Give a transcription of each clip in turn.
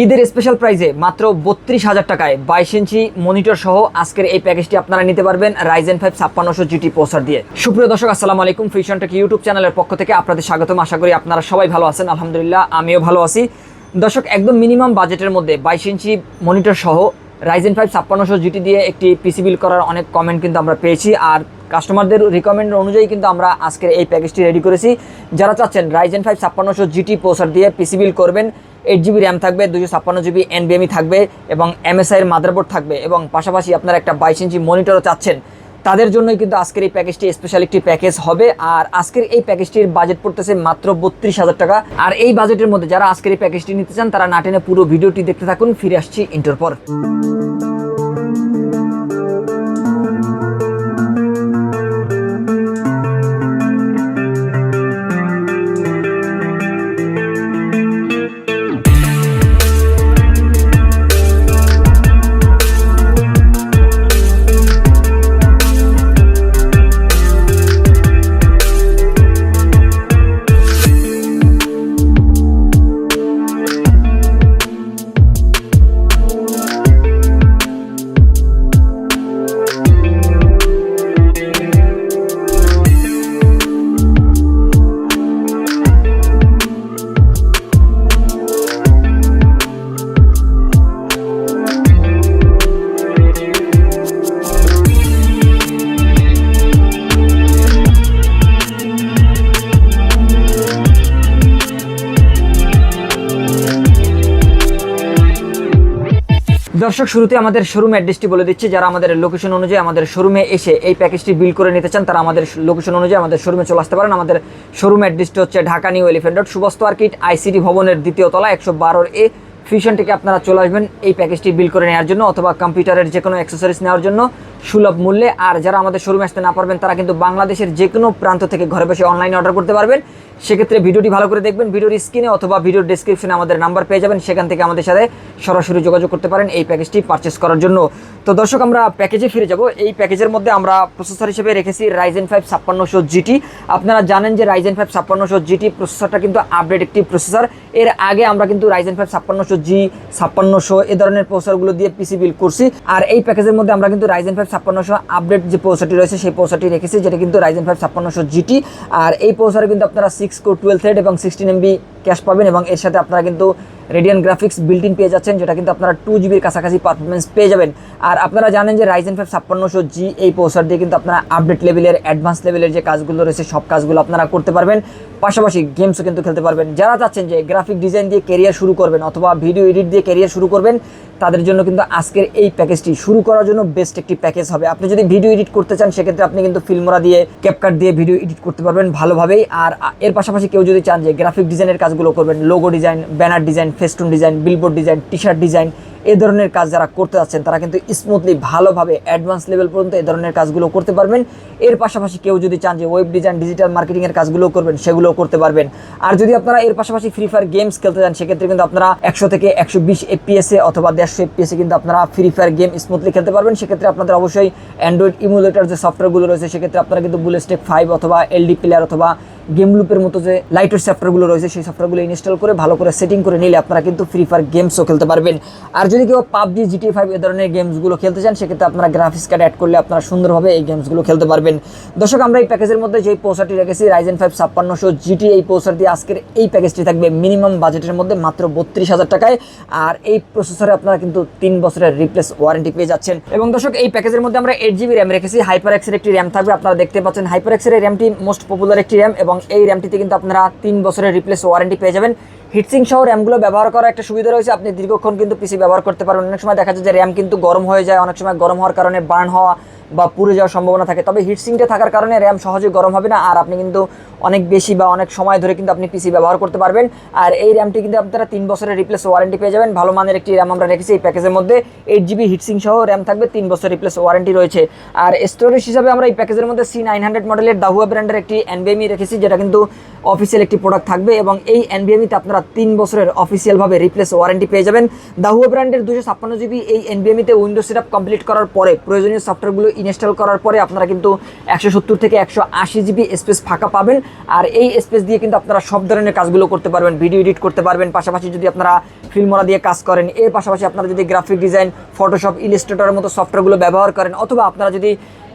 ঈদের স্পেশাল প্রাইজে মাত্র বত্রিশ হাজার টাকায় বাইশ ইঞ্চি মনিটর সহ আজকের এই প্যাকেজটি আপনারা নিতে পারবেন রাইজেন ফাইভ ছাপ্পান্নশো জিটি পোসার দিয়ে। সুপ্রিয় দর্শক, আসসালামু আলাইকুম। ফিশন টেক ইউটিউব চ্যানেলের পক্ষ থেকে আপনাদের স্বাগতম। আশা করি আপনারা সবাই ভালো আছেন। আলহামদুলিল্লাহ, আমিও ভালো আছি। দর্শক, একদম মিনিমাম বাজেটের মধ্যে বাইশ ইঞ্চি মনিটর সহ রাইজেন ফাইভ ছাপ্পান্নশো জিটি দিয়ে একটি পিসি বিল করার অনেক কমেন্ট কিন্তু আমরা পেয়েছি। আর কাস্টমারদের রিকমেন্ড অনুযায়ী কিন্তু আমরা আজকের এই প্যাকেজটি রেডি করেছি। যারা চাচ্ছেন রাইজেন ফাইভ ছাপ্পান্নশো জিটি প্রসার দিয়ে পিসি বিল করবেন এইট জিবি র্যাম থাকবে দুশো ছাপ্পান্ন জিবি এনবিএমই থাকবে এবং এমএসআইয়ের মাদারবোর্ড থাকবে এবং পাশাপাশি আপনারা একটা বাইশ ইঞ্চি মনিটরও চাচ্ছেন। তাদের জন্যই কিন্তু আজকের এই প্যাকেজটি স্পেশাল একটি প্যাকেজ হবে। আর আজকের এই প্যাকেজটির বাজেট পড়তেছে মাত্র বত্রিশ হাজার টাকা। আর এই বাজেটের মধ্যে যারা আজকের এই প্যাকেজটি নিতে চান, তারা নাটেনে পুরো ভিডিওটি দেখতে থাকুন। ফিরে আসছি ইন্টার পর। দর্শক শুরুতে আমাদের শোরুম অ্যাড্রেসটি বলে দিচ্ছি। যারা আমাদের লোকেশন অনুযায়ী আমাদের শোরুমে এসে এই প্যাকেজটি বিল করে নিতে চান, তারা আমাদের লোকেশন অনুযায়ী আমাদের শোরুমে চলে আসতে পারেন। আমাদের শোরুম অ্যাড্রেসটি হচ্ছে ঢাকা নিউ এলিফেন্ট রোড সুবস্ত আর্কিট আইসিটি ভবনের দ্বিতীয় তলা একশো বারোর এ ফিউশন থেকে আপনারা চলে আসবেন এই প্যাকেজটি বিল করে নেওয়ার জন্য, অথবা কম্পিউটারের যে কোনো অ্যাক্সেসরিজ নেওয়ার জন্য। সুলভ মূল্যে। আর যারা আমাদের শোরুমে আসতে না পারবেন, তারা কিন্তু বাংলাদেশের যে কোনো প্রান্ত থেকে ঘরে বসে অনলাইনে অর্ডার করতে পারবেন। সেক্ষেত্রে ভিডিওটি ভালো করে দেখবেন। ভিডিওর স্ক্রিনে অথবা ভিডিওর ডিসক্রিপশনে আমাদের নাম্বার পেয়ে যাবেন। সেখান থেকে আমাদের সাথে সরাসরি যোগাযোগ করতে পারেন এই প্যাকেজটি পারচেস করার জন্য। তো দর্শক, আমরা প্যাকেজে ফিরে যাব। এই প্যাকেজের মধ্যে আমরা প্রসেসর হিসেবে রেখেছি রাইজেন ফাইভ ছাপ্পান্নশো জিটি আপনারা জানেন যে রাইজেন ফাইভ ছাপ্পান্নশো জিটি প্রসেসরটা কিন্তু আপডেট একটি প্রসেসর এর আগে আমরা কিন্তু রাইজেন ফাইভ ছাপ্পান্নশো জি ছাপ্পান্নশো এ ধরনের প্রসেসরগুলো দিয়ে পিসি বিল করছি। আর এই প্যাকেজের মধ্যে আমরা কিন্তু রাইজেন ফাইভ ছাপ্পান্নশো আপডেট যে প্রসেসরটি রয়েছে, সেই প্রসেসরটি রেখেছি, যেটা কিন্তু রাইজেন ফাইভ ছাপ্পান্নশো জিটি আর এই প্রসেসরে কিন্তু আপনারা সিক্স কো টুয়েলভ থ্রেড এবং সিক্সটিন এমবি ক্যাশ পাবেন এবং এর সাথে আপনারা কিন্তু রেডিয়ান গ্রাফিক্স বিল্ট ইন পেয়ে যাচ্ছেন, যেটা কিন্তু আপনারা টু জিবির কাছাকাছি পারফরমেন্স পেয়ে যাবেন। আর আপনারা জানেন যে রাইজেন ফাইভ ছাপ্পান্নশো জি এই প্রসেসর দিয়ে কিন্তু আপনারা আপডেট লেভেলের অ্যাডভান্স লেভেলের যে কাজগুলো রয়েছে, সব কাজগুলো আপনারা করতে পারবেন। পাশাপাশি গেমসও কিন্তু খেলতে পারবেন। যারা চাচ্ছেন যে গ্রাফিক ডিজাইন দিয়ে কেরিয়ার শুরু করবেন অথবা ভিডিও এডিট দিয়ে কেরিয়ার শুরু করবেন তাদের জন্য কিন্তু আজকের এই প্যাকেজটি শুরু করার জন্য বেস্ট একটি প্যাকেজ হবে। আপনি যদি ভিডিও এডিট করতে চান, সেক্ষেত্রে আপনি কিন্তু ফিল্মরা দিয়ে ক্যাপকাট দিয়ে ভিডিও এডিট করতে পারবেন ভালোভাবেই। আর এর পাশাপাশি কেউ যদি চান যে গ্রাফিক ডিজাইনের কাজগুলো করবেন logo design banner design festoon design billboard design T shirt design এই ধরনের কাজ যারা করতে যাচ্ছেন, তারা কিন্তু স্মুথলি ভালোভাবে অ্যাডভান্স লেভেল পর্যন্ত এই ধরনের কাজগুলো করতে পারবেন। এর পাশাপাশি কেউ যদি চান যে ওয়েব ডিজাইন ডিজিটাল মার্কেটিংয়ের কাজগুলো করবেন, সেগুলোও করতে পারবেন। আর যদি আপনারা এর পাশাপাশি ফ্রি ফায়ার গেমস খেলতে চান সেক্ষেত্রে কিন্তু আপনারা একশো থেকে একশো বিশ এফপিএসে অথবা দেড়শো এফপিএসে কিন্তু আপনারা ফ্রি ফায়ার গেম স্মুথলি খেলতে পারবেন। সেক্ষেত্রে আপনাদের অবশ্যই অ্যান্ড্রয়েড ইমুলেটার যে সফটওয়্যারগুলো রয়েছে, সেক্ষেত্রে আপনারা কিন্তু বুলেস্টেক ফাইভ অথবা এলডি প্লেয়ার অথবা গেম লুপের মতো যে লাইটের সফটওয়্যারগুলো রয়েছে, সেই সফটওয়্যারগুলো ইনস্টল করে ভালো করে সেটিং করে নিলে আপনারা কিন্তু ফ্রি ফায়ার গেমসও খেলতে পারবেন। আর যদি কেউ পাবজি জিটি ফাইভ এ ধরনের গেমসগুলো খেলতে চান, সেক্ষেত্রে আপনারা গ্রাফিক্স কার্ড অ্যাড করলে আপনারা সুন্দরভাবে এই গেমসগুলো খেলতে পারবেন। দর্শক, আমরা এই প্যাকেজের মধ্যে যেই পোস্টারটি রেখেছি রাইজেন ফাইভ ছাপ্পান্নশো জিটি এই পোস্টার দিয়ে আজকের এই প্যাকেজটি থাকবে মিনিমাম বাজেটের মধ্যে মাত্র বত্রিশ হাজার টাকায়। আর এই প্রসেসরে আপনারা কিন্তু তিন বছরের রিপ্লেস ওয়ারেন্টি পেয়ে যাচ্ছেন। এবং দর্শক, এই প্যাকেজের মধ্যে আমরা এইট জিবি র্যাম রেখেছি। হাইপার এক্সের একটি র্যাম থাকবে, আপনারা দেখতে পাচ্ছেন। হাইপার এক্সের র্যামটি মোস্ট পপুলার একটি র্যাম এবং এই র্যামটিতে কিন্তু আপনারা তিন বছরের রিপ্লেস ওয়ারেন্টি পেয়ে যাবেন। হিটসিং সহ র্যামগুলো ব্যবহার করার একটা সুবিধা রয়েছে। আপনি দীর্ঘক্ষণ কিন্তু পিসি ব্যবহার করতে পারবেন অনেক সময় দেখা যায় যে র্যাম কিন্তু গরম হয়ে যায়, অনেক সময় গরম হওয়ার কারণে বার্ন হওয়া বা পুড়ে যাওয়ার সম্ভাবনা থাকে। তবে হিটসিংটা থাকার কারণে র্যাম সহজে গরম হবে না আর আপনি কিন্তু অনেক বেশি বা অনেক সময় ধরে কিন্তু আপনি পিসি ব্যবহার করতে পারবেন। আর এই র্যামটি কিন্তু আপনারা তিন বছরের রিপ্লেস ওয়ারেন্টি পেয়ে যাবেন। ভালো মানের একটি র্যাম আমরা রেখেছি এই প্যাকেজের মধ্যে। এইট জিবি হিটসিং সহ র্যাম থাকবে, তিন বছর রিপ্লেস ওয়ারেন্টি রয়েছে। আর স্টোরেজ হিসাবে আমরা এই প্যাকেজের মধ্যে সি নাইন হান্ড্রেড মডেলের দাহুয়া ব্র্যান্ডের একটি এনবিএমই রেখেছি, যেটা কিন্তু অফিসিয়াল একটি প্রোডাক্ট থাকবে। এবং এই এনবিএমিতে আপনারা তিন বছরের অফিসিয়ালভাবে রিপ্লেস ওয়ারেন্টি পেয়ে যাবেন। দাহুয়া ব্র্যান্ডের দুশো ছাপ্পান্ন জিবি এই এনবিএমিতে উইন্ডোজ সেটআপ কমপ্লিট করার পরে, প্রয়োজনীয় সফটওয়্যারগুলো ইনস্টল করার পরে আপনারা কিন্তু একশো সত্তর থেকে একশো আশি জিবি স্পেস ফাঁকা পাবেন। আর এই স্পেস দিয়ে কিন্তু আপনারা সব ধরনের কাজগুলো করতে পারবেন ভিডিও এডিট করতে পারবেন। পাশাপাশি যদি আপনারা ফিল্মরা দিয়ে কাজ করেন, এর পাশাপাশি আপনারা যদি গ্রাফিক ডিজাইন ফটোশপ ইলিস্ট্রেটরের মতো সফটওয়্যারগুলো ব্যবহার করেন, অথবা আপনারা যদি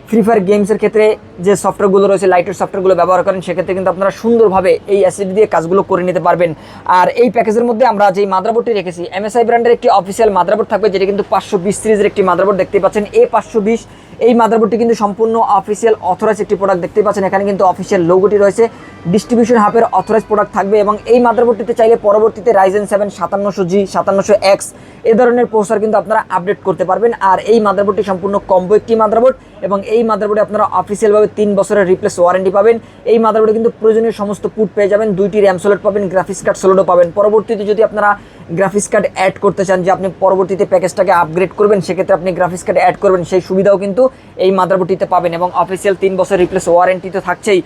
ফ্রি ফায়ার গেমসের ক্ষেত্রে যে সফটওয়্যারগুলো রয়েছে লাইটের সফটওয়্যারগুলো ব্যবহার করেন, সেক্ষেত্রে কিন্তু আপনারা সুন্দরভাবে এই অ্যাসিড দিয়ে কাজগুলো করে নিতে পারবেন। আর এই প্যাকেজের মধ্যে আমরা যেই মাদ্রাবোর্ডটি রেখেছি এমএসআই ব্র্যান্ডের একটি অফিসিয়াল মাদ্রাবোর্ড থাকবে, যেটি কিন্তু পাঁচশো বিশ সিরিজের একটি মাদ্রাবোর্ড দেখতে পাচ্ছেন। এ পাঁচশো বিশ, এই মাদ্রাবোর্ডটি কিন্তু সম্পূর্ণ অফিসিয়াল অথরাইজ একটি প্রোডাক্ট দেখতে পাচ্ছেন। এখানে কিন্তু অফিসিয়াল লোগোটি রয়েছে। ডিস্ট্রিবিউশন হাবের অথরাইজ প্রোডাক্ট থাকবে এবং এই মাদারবোর্ডটিতে চাইলে পরবর্তীতে রাইজেন সেভেন সাতান্নশো জি সাতান্নশো এক্স এ ধরনের প্রসেসর কিন্তু আপনারা আপডেট করতে পারবেন। আর এই মাদারবোর্ডটি সম্পূর্ণ কম্বো একটি মাদারবোর্ড এবং এই মাদারবোর্ডে আপনারা অফিসিয়ালভাবে তিন বছরের রিপ্লেস ওয়ারেন্টি পাবেন। এই মাদারবোর্ডে কিন্তু প্রয়োজনীয় সমস্ত পুট পেয়ে যাবেন। দুইটি র্যাম সোলেট পাবেন গ্রাফিক্স কার্ড সোলেটও পাবেন। পরবর্তীতে যদি আপনারা গ্রাফিক্স কার্ড অ্যাড করতে চান যে আপনি পরবর্তীতে প্যাকেজটাকে আপগ্রেড করবেন, সেক্ষেত্রে আপনি গ্রাফিক্স কার্ড অ্যাড করবেন। সেই সুবিধাও কিন্তু এই মাদারবোর্ডটিতে পাবেন এবং অফিসিয়াল তিন বছর রিপ্লেস ওয়ারেন্টি তো থাকছেই।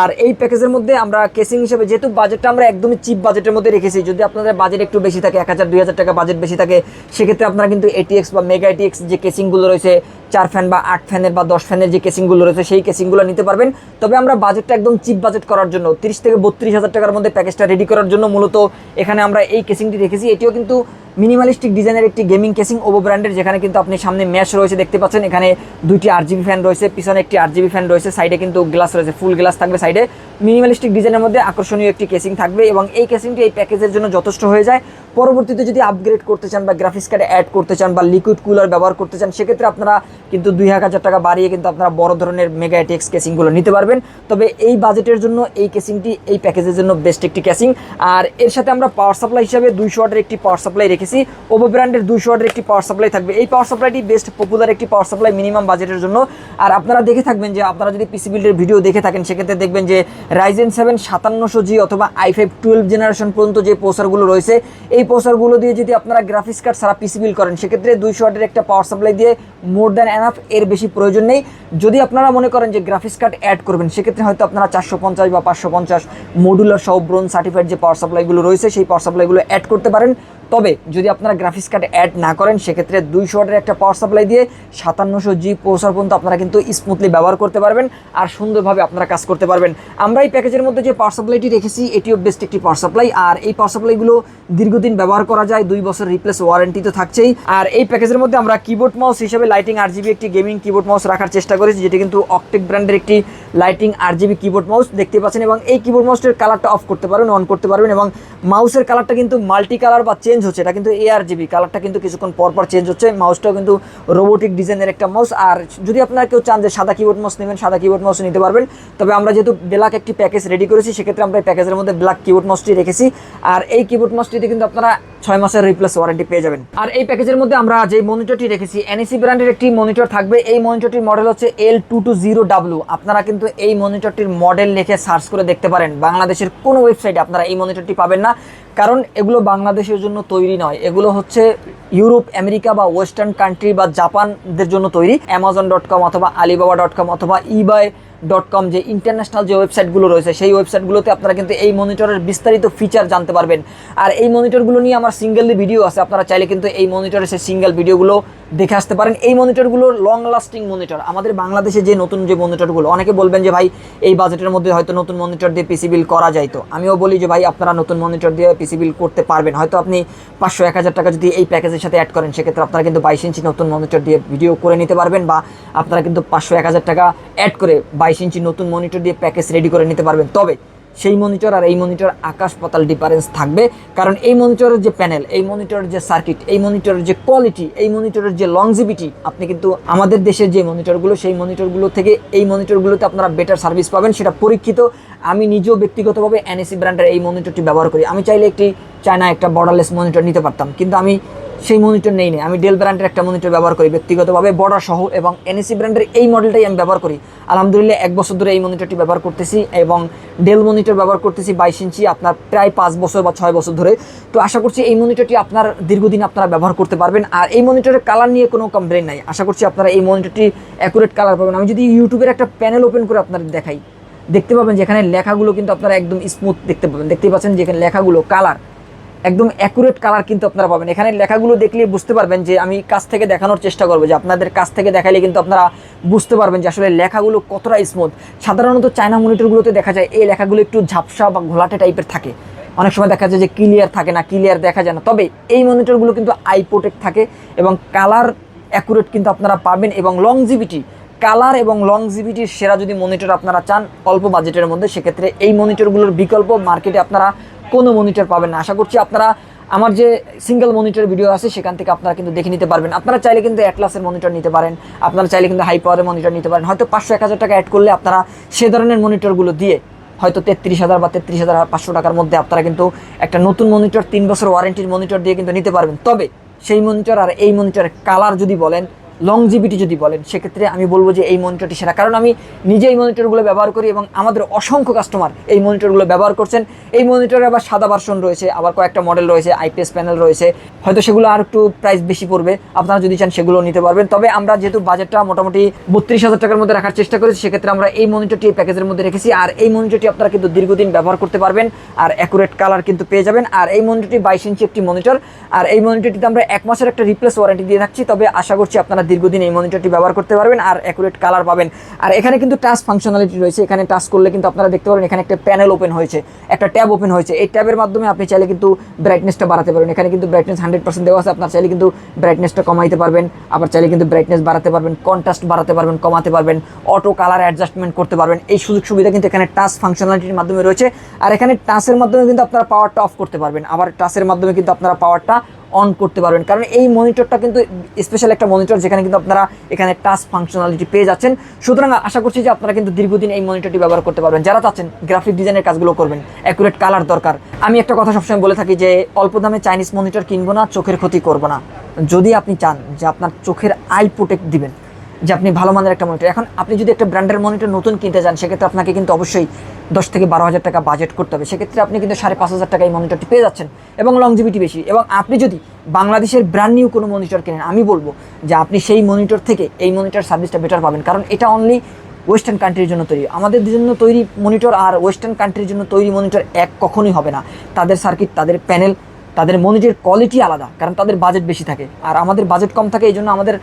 আর এই প্যাকেজের মধ্যে আমরা কেসিং হিসেবে যেহেতু বাজেটটা আমরা একদমই চিপ বাজেটের মধ্যে রেখেছি, যদি আপনাদের বাজেট একটু বেশি থাকে, এক হাজার, দুই হাজার টাকা বাজেট বেশি থাকে, সেক্ষেত্রে আপনারা কিন্তু এটিএক্স বা মেগা এটিএক্স যে কেসিংগুলো রয়েছে, চার ফ্যান বা আট ফ্যানের বা দশ ফ্যানের যে কেসিংগুলো রয়েছে, সেই কেসিংগুলো নিতে পারবেন। তবে আমরা বাজেটটা একদম চিপ বাজেট করার জন্য, তিরিশ থেকে বত্রিশ হাজার টাকার মধ্যে প্যাকেজটা রেডি করার জন্য মূলত এখানে আমরা এই কেসিংটি রেখেছি। এটিও কিন্তু মিনিমালিস্টিক ডিজাইনের একটি গেমিং কেসিং ওভো ব্র্যান্ডের, যেখানে কিন্তু আপনি সামনে ম্যাশ রয়েছে, দেখতে পাচ্ছেন। এখানে দুইটি আর জিবি ফ্যান রয়েছে, পিছনে একটি আর জিবি ফ্যান রয়েছে সাইডে কিন্তু গ্লাস রয়েছে ফুল গ্লাস থাকবে সাইডে মিনিমালিস্টিক ডিজাইনের মধ্যে আকর্ষণীয় একটি কেসিং থাকবে এবং এই কেসিংটি এই প্যাকেজের জন্য যথেষ্ট হয়ে যায়। পরবর্তীতে যদি আপগ্রেড করতে চান বা গ্রাফিক্স কার্ডে অ্যাড করতে চান বা লিকুইড কুলার ব্যবহার করতে চান, সেক্ষেত্রে আপনারা কিন্তু দুই হাজার টাকা বাড়িয়ে কিন্তু আপনারা বড় ধরনের মেগা এটিএক্স কেসিংগুলো নিতে পারবেন। তবে এই বাজেটের জন্য এই কেসিংটি এই প্যাকেজের জন্য বেস্ট একটি কেসিং আর এর সাথে আমরা পাওয়ার সাপ্লাই হিসাবে দুইশো ওয়াটের একটি পাওয়ার সাপ্লাই রেখেছি। ওভো ব্র্যান্ডের দুইশো ওয়াটের একটি পাওয়ার সাপ্লাই থাকবে। এই পাওয়ার সাপ্লাইটি বেস্ট পপুলার একটি পাওয়ার সাপ্লাই মিনিমাম বাজেটের জন্য। আর আপনারা দেখে থাকবেন যে, আপনারা যদি পিসি বিল্ডের ভিডিও দেখে থাকেন, সেক্ষেত্রে দেখবেন যে রাইজেন সেভেন সাতান্নশো জি অথবা আই ফাইভ টুয়েলভ জেনারেশন পর্যন্ত যে প্রসারগুলো রয়েছে, এই প্রসারগুলো দিয়ে যদি আপনারা গ্রাফিক্স কার্ড সারা পিসি বিল করেন, সেক্ষেত্রে দুইশো ওয়াটের একটা পাওয়ার সাপ্লাই দিয়ে মোর দ্যান এনাফ এর বেশি প্রয়োজন নেই। যদি আপনারা মনে করেন যে গ্রাফিক্স কার্ড অ্যাড করবেন, সেক্ষেত্রে হয়তো আপনারা চারশো পঞ্চাশ বা পাঁচশো পঞ্চাশ মডুলার সহ ব্রোন সার্টিফাইড যে পাওয়ার সাপ্লাইগুলো রয়েছে, সেই পাওয়ার সাপ্লাইগুলো অ্যাড করতে পারেন। তবে যদি আপনারা গ্রাফিক্স কার্ড অ্যাড না করেন, সেক্ষেত্রে দুইশো ওয়াটের একটা পাওয়ার সাপ্লাই দিয়ে সাতান্নশো জি পৌঁছার পর্যন্ত আপনারা কিন্তু স্মুথলি ব্যবহার করতে পারবেন আর সুন্দরভাবে আপনারা কাজ করতে পারবেন। আমরা এই প্যাকেজের মধ্যে যে পাওয়ার সাপ্লাইটি রেখেছি, এটিও বেস্ট একটি পাওয়ার সাপ্লাই আর এই পাওয়ার সাপ্লাইগুলো দীর্ঘদিন ব্যবহার করা যায়, দুই বছর রিপ্লেস ওয়ারেন্টি তো থাকছেই। আর এই প্যাকেজের মধ্যে আমরা কিবোর্ড মাউস হিসেবে লাইটিং আর জিবি একটি গেমিং কিবোর্ড মাউস রাখার চেষ্টা করেছি, যেটি কিন্তু অকটেক ব্র্যান্ডের একটি lighting R GB keyboard mouse দেখতে পাচ্ছেন এবং এই কিবোর্ড মাউসের কালারটা অফ করতে পারবেন অন করতে পারবেন এবং মাউসের কালারটা কিন্তু মাল্টি কালার বা চেঞ্জ হচ্ছে। এটা কিন্তু এ আর জিবি কালারটা কিন্তু কিছুক্ষণ পর পর চেঞ্জ হচ্ছে। মাউসটাও কিন্তু রোবোটিক ডিজাইনের একটা মাউস আর যদি আপনারা কেউ চান যে সাদা কিবোর্ড মাউস নেবেন, সাদা কিবোর্ড মাউস নিতে পারবেন। তবে আমরা যেহেতু ব্ল্যাক একটি প্যাকেজ রেডি করেছি, সেক্ষেত্রে আমরা এই প্যাকেজের মধ্যে ব্ল্যাক কিবোর্ড মাউসটি রেখেছি। আর এই কিবোর্ড মাউসটিতে কিন্তু আপনারা ছয় মাসের রিপ্লেস ওয়ারেন্টি পেয়ে যাবেন। আর এই প্যাকেজের মধ্যে আমরা যে মনিটরটি রেখেছি এনএসি ব্র্যান্ডের একটি মনিটর থাকবে। এই মনিটরটির মডেল হচ্ছে L two two zero W আপনারা কিন্তু এই মনিটরটির মডেল লিখে সার্চ করে দেখতে পারেন। বাংলাদেশের কোনো ওয়েবসাইটে আপনারা এই মনিটরটি পাবেন না। কারণ এগুলো বাংলাদেশের জন্য তৈরি নয়। এগুলো হচ্ছে ইউরোপ, আমেরিকা বা ওয়েস্টার্ন কান্ট্রি বা জাপানদের জন্য তৈরি। অ্যামাজন ডট কম অথবা আলিবাবা ডট কম অথবা ইবাই ডট কম যে ইন্টারন্যাশনাল যে ওয়েবসাইটগুলো রয়েছে, সেই ওয়েবসাইটগুলোতে আপনারা কিন্তু এই মনিটরের বিস্তারিত ফিচার জানতে পারবেন। আর এই মনিটরগুলো নিয়ে আমার সিঙ্গেল ভিডিও আছে, আপনারা চাইলে কিন্তু এই মনিটরের সেই সিঙ্গেল ভিডিওগুলো দেখে আসতে পারেন। এই মনিটরগুলো লং লাস্টিং মনিটর আমাদের বাংলাদেশে যে নতুন যে মনিটরগুলো অনেকে বলবেন যে ভাই, এই বাজেটের মধ্যে হয়তো নতুন মনিটর দিয়ে পিসি বিল করা যায় তো। আমিও বলি যে ভাই, আপনারা নতুন মনিটর দিয়ে পিসি বিল করতে পারবেন। হয়তো আপনি পাঁচশো, এক হাজার টাকা যদি এই প্যাকেজের সাথে অ্যাড করেন, সেক্ষেত্রে আপনারা কিন্তু বাইশ ইঞ্চি নতুন মনিটর দিয়ে ভিডিও করে নিতে পারবেন বা আপনারা কিন্তু পাঁচশো, এক হাজার টাকা অ্যাড করে বাইশ ইঞ্চি নতুন মনিটর দিয়ে প্যাকেজ রেডি করে নিতে পারবেন। তবে সেই মনিটর আর এই মনিটর আকাশ পাতাল ডিফারেন্স থাকবে। কারণ এই মনিটরের যে প্যানেল এই মনিটরের যে সার্কিট এই মনিটরের যে কোয়ালিটি এই মনিটরের যে লংজিভিটি আপনি কিন্তু আমাদের দেশের যে মনিটরগুলো সেই মনিটরগুলো থেকে এই মনিটরগুলোতে আপনারা বেটার সার্ভিস পাবেন। সেটা পরীক্ষিত। আমি নিজেও ব্যক্তিগতভাবে এনএসি ব্র্যান্ডের এই মনিটরটি ব্যবহার করি। আমি চাইলে একটি চায়না একটা বর্ডারলেস মনিটর নিতে পারতাম। কিন্তু আমি সেই মনিটর নেই নেই আমি ডেল ব্র্যান্ডের একটা মনিটর ব্যবহার করি ব্যক্তিগতভাবে বর্ডার সহ এবং এনএসি ব্র্যান্ডের এই মডেলটাই আমি ব্যবহার করি। আলহামদুলিল্লাহ, এক বছর ধরে এই মনিটরটি ব্যবহার করতেছি এবং ডেল মনিটর ব্যবহার করতেছি বাইশ ইঞ্চি, আপনার প্রায় পাঁচ বছর বা ছয় বছর ধরে। তো আশা করছি এই মনিটরটি আপনার দীর্ঘদিন আপনারা ব্যবহার করতে পারবেন। আর এই মনিটরের কালার নিয়ে কোনো কমপ্লেন নাই। আশা করছি আপনারা এই মনিটরটি অ্যাকুরেট কালার পাবেন। আমি যদি ইউটিউবের একটা প্যানেল ওপেন করে আপনাদের দেখাই, দেখতে পাবেন যেখানে লেখাগুলো কিন্তু আপনারা একদম স্মুথ দেখতে পাবেন। দেখতে পাচ্ছেন যেখানে লেখাগুলো কালার একদম অ্যাকুরেট কালার কিন্তু আপনারা পাবেন। এখানে লেখাগুলো দেখলে বুঝতে পারবেন যে আমি কাছ থেকে দেখানোর চেষ্টা করব, যে আপনাদের কাছ থেকে দেখাইলে কিন্তু আপনারা বুঝতে পারবেন যে আসলে লেখাগুলো কতটা স্মুথ সাধারণত চায়না মনিটরগুলোতে দেখা যায় এই লেখাগুলো একটু ঝাপসা বা ঘোলাটে টাইপের থাকে। অনেক সময় দেখা যায় যে ক্লিয়ার থাকে না ক্লিয়ার দেখা যায় না। তবে এই মনিটরগুলো কিন্তু আই প্রোটেক্ট থাকে এবং কালার অ্যাকুরেট কিন্তু আপনারা পাবেন এবং লংজিভিটি কালার এবং লংজিভিটির সেরা যদি মনিটর আপনারা চান অল্প বাজেটের মধ্যে, সেক্ষেত্রে এই মনিটরগুলোর বিকল্প মার্কেটে আপনারা কোনো মনিটর পাবেন না। আশা করছি আপনারা আমার যে সিঙ্গেল মনিটর ভিডিও আছে, সেখান থেকে আপনারা কিন্তু দেখে নিতে পারবেন। আপনারা চাইলে কিন্তু অ্যাটলাসের মনিটর নিতে পারেন, আপনারা চাইলে কিন্তু হাই পাওয়ারের মনিটর নিতে পারেন। হয়তো পাঁচশো, এক হাজার টাকা অ্যাড করলে আপনারা সে ধরনের মনিটরগুলো দিয়ে হয়তো তেত্রিশ হাজার বা তেত্রিশ হাজার, পাঁচশো টাকার মধ্যে আপনারা কিন্তু একটা নতুন মনিটর তিন বছর ওয়ারেন্টির মনিটর দিয়ে কিন্তু নিতে পারবেন। তবে সেই মনিটর আর এই মনিটরের কালার যদি বলেন লংজিভিটি যদি বলেন, সেক্ষেত্রে আমি বলব যে এই মনিটরটি সেরা। কারণ আমি নিজে এই মনিটরগুলো ব্যবহার করি এবং আমাদের অসংখ্য কাস্টমার এই মনিটরগুলো ব্যবহার করছেন। এই মনিটরে আবার সাদা ভার্সন রয়েছে, আবার কয়েকটা মডেল রয়েছে আইপিএস প্যানেল রয়েছে। হয়তো সেগুলো আর একটু প্রাইস বেশি পড়বে, আপনারা যদি চান সেগুলো নিতে পারবেন। তবে আমরা যেহেতু বাজেটটা মোটামুটি বত্রিশ হাজার টাকার মধ্যে রাখার চেষ্টা করেছি, সেক্ষেত্রে আমরা এই মনিটরটি এই প্যাকেজের মধ্যে রেখেছি। আর এই মনিটরটি আপনারা কিন্তু দীর্ঘদিন ব্যবহার করতে পারবেন, আর অ্যাকুরেট কালার কিন্তু পেয়ে যাবেন। আর এই মনিটরটি বাইশ ইঞ্চি একটি মনিটর আর এই মনিটরটিতে আমরা এক মাসের একটা রিপ্লেস ওয়ারেন্টি দিয়ে থাকছি। তবে আশা করছি আপনারা দীর্ঘদিন এই মনিটরটি ব্যবহার করতে পারবেন আর অ্যাকুরেট কালার পাবেন। আর এখানে কিন্তু টাচ ফাংশনালিটি রয়েছে। এখানে টাচ করলে কিন্তু আপনারা দেখতে পারেন, এখানে একটা প্যানেল ওপেন হয়েছে, একটা ট্যাব ওপেন হয়েছে। এই ট্যাবের মাধ্যমে আপনি চাইলে কিন্তু ব্রাইটনেসটা বাড়াতে পারবেন। এখানে কিন্তু ব্রাইটনেস হান্ড্রেড পার্সেন্ট দেওয়া আছে। আপনার চাইলে কিন্তু ব্রাইটনেসটা কমাইতে পারবেন। আবার চাইলে কিন্তু ব্রাইটনেস বাড়াতে পারবেন কন্ট্রাস্ট বাড়াতে পারবেন, কমাতে পারবেন অটো কালার অ্যাডজাস্টমেন্ট করতে পারবেন। এই সুযোগ সুবিধা কিন্তু এখানে টাচ ফাংশনালিটির মাধ্যমে রয়েছে। আর এখানে টাচের মাধ্যমে কিন্তু আপনারা পাওয়ারটা অফ করতে পারবেন। আবার টাচের মাধ্যমে কিন্তু আপনারা পাওয়ারটা অন করতে পারবেন। কারণ এই মনিটরটা কিন্তু স্পেশাল একটা মনিটর যেখানে কিন্তু আপনারা এখানে টাচ ফাংশনালিটি পেয়ে যাচ্ছেন। সুতরাং আশা করছি যে আপনারা কিন্তু দীর্ঘদিন এই মনিটরটি ব্যবহার করতে পারবেন। যারা চাচ্ছেন গ্রাফিক ডিজাইনের কাজগুলো করবেন অ্যাকুরেট কালার দরকার। আমি একটা কথা সবসময় বলে থাকি যে, অল্প দামে চাইনিজ মনিটর কিনবো না, চোখের ক্ষতি করব না। যদি আপনি চান যে আপনার চোখের আই প্রোটেক্ট দিবেন যে আপনি ভালো মানের একটা মনিটর এখন আপনি যদি একটা ব্র্যান্ডের মনিটর নতুন কিনতে চান সেক্ষেত্রে আপনাকে কিন্তু অবশ্যই দশ থেকে বারো হাজার টাকা বাজেট করতে হবে। সেক্ষেত্রে আপনি কিন্তু সাড়ে পাঁচ হাজার টাকা এই মনিটরটি পেয়ে যাচ্ছেন এবং লংজিভিটি বেশি। এবং আপনি যদি বাংলাদেশের ব্র্যান্ড নিউ কোনো মনিটর কেনেন, আমি বলব যে আপনি সেই মনিটর থেকে এই মনিটর সার্ভিসটা বেটার পাবেন। কারণ এটা অনলি ওয়েস্টার্ন কান্ট্রির জন্য তৈরি। আমাদের জন্য তৈরি মনিটর আর ওয়েস্টার্ন কান্ট্রির জন্য তৈরি মনিটর এক কখনোই হবে না। তাদের সার্কিট তাদের প্যানেল তাদের মনিটর কোয়ালিটি আলাদা, কারণ তাদের বাজেট বেশি থাকে। আর আমাদের বাজেট কম থাকে, এই জন্য আমাদের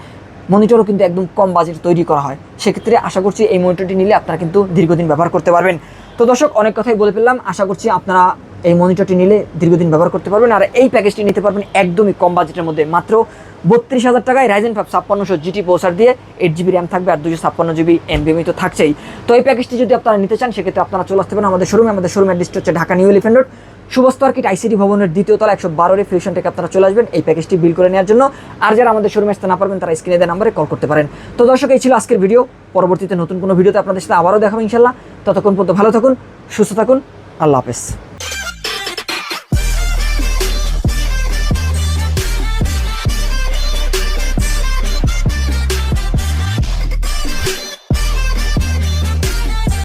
মনিটরও কিন্তু একদম কম বাজেট তৈরি করা হয়। সেক্ষেত্রে আশা করছি এই মনিটরটি নিলে আপনারা কিন্তু দীর্ঘদিন ব্যবহার করতে পারবেন। তো দর্শক, অনেক কথাই বলে ফেললাম। আশা করছি আপনারা এই মনিটরটি নিলে দীর্ঘদিন ব্যবহার করতে পারবেন। আর এই প্যাকেজটি নিতে পারবেন একদমই কম বাজেটের মধ্যে। মাত্র বত্রিশ হাজার টাকায় রাইজেন ফাইভ ছাপ্পান্নশো জিটি প্রসার দিয়ে এইট জিবি র্যাম থাকবে আর দুশো ছাপ্পান্ন জিবি এমবিএমই তো থাকছেই। তো এই প্যাকেজটি যদি আপনারা নিতে চান, সেক্ষেত্রে আপনারা চলে আসতে পারেন আমাদের শোরুমে আমাদের শোরুমের ডিস্ট হচ্ছে ঢাকা নিউ এলিফেন্ট রোড শুভস্ত আর্কিট আইসিডি ভবনের দ্বিতীয় তলা একশো বারো ফিউশন থেকে আপনারা চলে আসবেন। এই প্যাকেজটি বিল করে নেওয়ার জন্য। আর যারা আমাদের শোরুমে আসতে না পারবেন, তারা স্ক্রিনে দেওয়া নাম্বারে কল করতে পারেন। তো দর্শক, এই ছিল আজকের ভিডিও পরবর্তীতে নতুন কোনো ভিডিওতে আপনাদের সাথে আবারও দেখাবো ইনশাল্লাহ ততক্ষণ পর্যন্ত ভালো থাকুন, সুস্থ থাকুন। আল্লাহ হাফেজ।